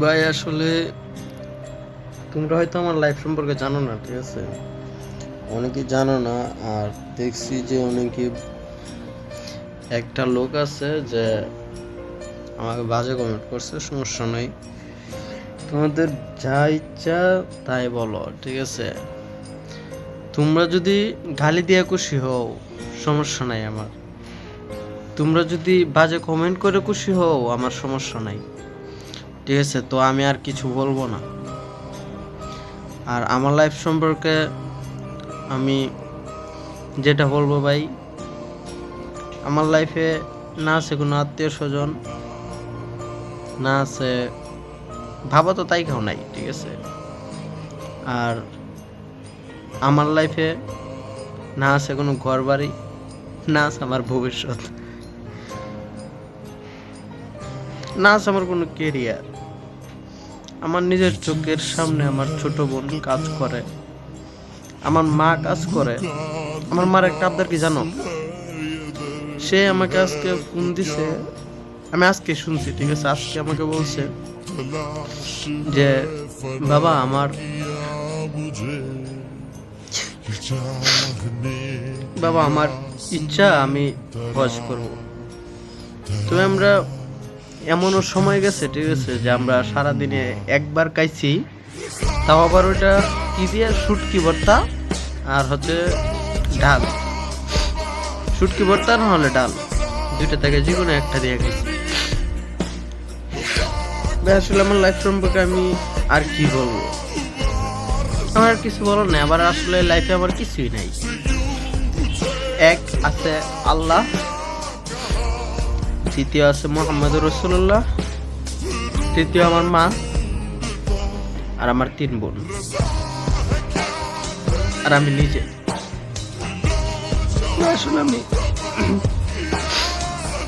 ভাই, আসলে তোমরা হয়তো আমার লাইফ সম্পর্কে জানো না, ঠিক আছে? অনেকে জানো না, আর দেখছি যে অনেকে একটা লোক আছে যে আমাকে বাজে কমেন্ট করছে, সমস্যা নেই। তোমাদের যা ইচ্ছা তাই বলো, ঠিক আছে? তোমরা যদি গালি দিয়ে খুশি হও, সমস্যা নাই আমার। তোমরা যদি বাজে কমেন্ট করে খুশি হও, আমার সমস্যা নাই। ঠিক আছে, তো আমি আর কিছু বলব না। আর আমার লাইফ সম্পর্কে আমি যেটা বলব ভাই, আমার লাইফে না আছে কোনো আত্মীয় স্বজন, না আছে, ভাবা তো তাই কেউ নাই, ঠিক আছে। আর আমার লাইফে না আছে কোনো ঘর বাড়ি না আছে আমার ভবিষ্যৎ, না আছে আমার কোনো কেরিয়ার আমার নিজের চোখের সামনে আমার ছোট বোন কাজ করে। আমার মা কাজ করে। আমার মার একটা আবদার কি জানো? সে আমাকে আজকে ফোন দিছে। আমি আজকে শুনছি, ঠিক আছে? আজকে আমাকে বলছে যে, বাবা, আমার বাবা, আমার ইচ্ছা আমি হজ করব। তবে আমরা এমনও সময় গেছে ঠিক আছে যে আমরা সারাদিনে একবার খাইছি। তাও আবার ওইটা কি দিয়ে? শুটকি ভর্তা আর হচ্ছে ডাল। শুটকি ভর্তা না হলে ডাল। দুইটা থেকে যে কোনো একটা দিয়ে গেছি ভাই, আসলে আমার লাইফ সম্পর্কে আমি আর কি বলব? আমার কিছু বলার নাই আবার আসলে লাইফে আমার কিছুই নাই। এক আছে আল্লাহ দ্বিতীয় আছে মোহাম্মদ রসুল্লাহ তৃতীয় আমার মা আর আমার তিন বোন। আর আমি নিজে। আসলে আমি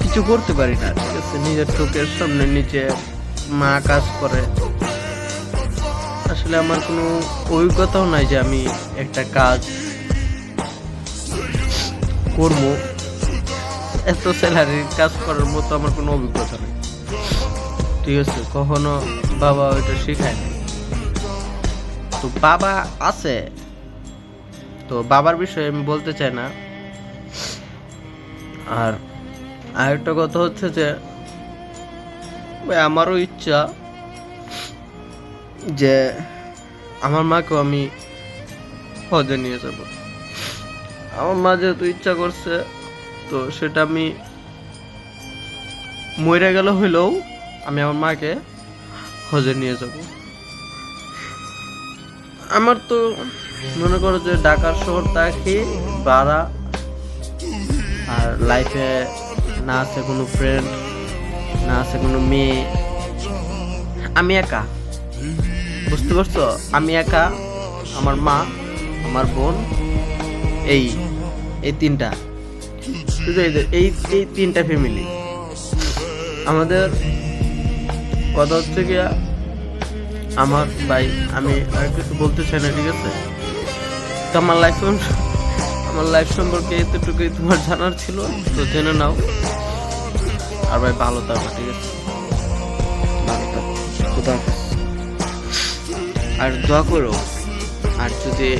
কিছু করতে পারি না, ঠিক আছে? নিজের চোখের সামনে নিচে মা কাজ করে। আসলে আমার কোনো অভিজ্ঞতাও নাই যে আমি একটা কাজ করব। এত স্যালারির কাজ করার মতো আমার কোনো অভিজ্ঞতা নেই। ঠিক আছে, কখনো বাবা ওইটা শেখায় নাই। তো বাবা আছে। তো বাবার বিষয়ে আমি বলতে চাই না। আর আরেকটা কথা হচ্ছে যে আমারও ইচ্ছা যে আমার মাকেও আমি হজে নিয়ে যাব। আমার মা যেহেতু ইচ্ছা করছে তো সেটা আমি মরে গেল হইলেও আমি আমার মাকে হজে নিয়ে যাব। আমার তো মনে করো যে ঢাকার শহর থাকি, ভাড়া, আর লাইফে না আছে কোনো ফ্রেন্ড না আছে কোনো মেয়ে। আমি একা। বুঝতে পারছ? আমি একা, আমার মা, আমার বোন, এই এই তিনটা। শুধু এই যে- এই এই তিনটা ফ্যামিলি আমাদের কথা হচ্ছে গিয়া, আমার ভাই, আমি আর কিছু বলতে চাই না, ঠিক আছে? তো আমার লাইফ আমার লাইফ সম্পর্কে এতটুকুই তোমার জানার ছিল, তো জেনে নাও। আর ভাই, ভালো থাকো, ঠিক আছে? আর দোয়া করো, আর যদি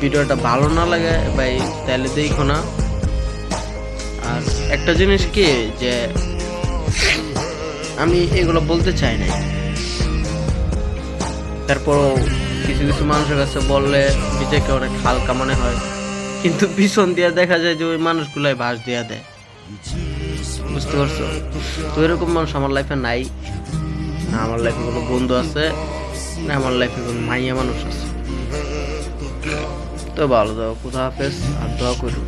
ভিডিওটা ভালো না লাগে, ভাই, তাহলে দেখো না। একটা জিনিস কি যে আমি এগুলো বলতে চাই না তারপরও কিছু কিছু মানুষের কাছে বললে নিজেকে অনেক হালকা মনে হয়। কিন্তু পিছন দিয়ে দেখা যায় যে ওই মানুষগুলাই ভাস দিয়া দেয়। বুঝতে পারছ? তো এরকম মানুষ আমার লাইফে নাই। না আমার লাইফে কোনো বন্ধু আছে, না আমার লাইফে কোনো মাইয়া মানুষ আছে। তো ভালো দাও কোথা হাফেজ, আর দোয়া করুন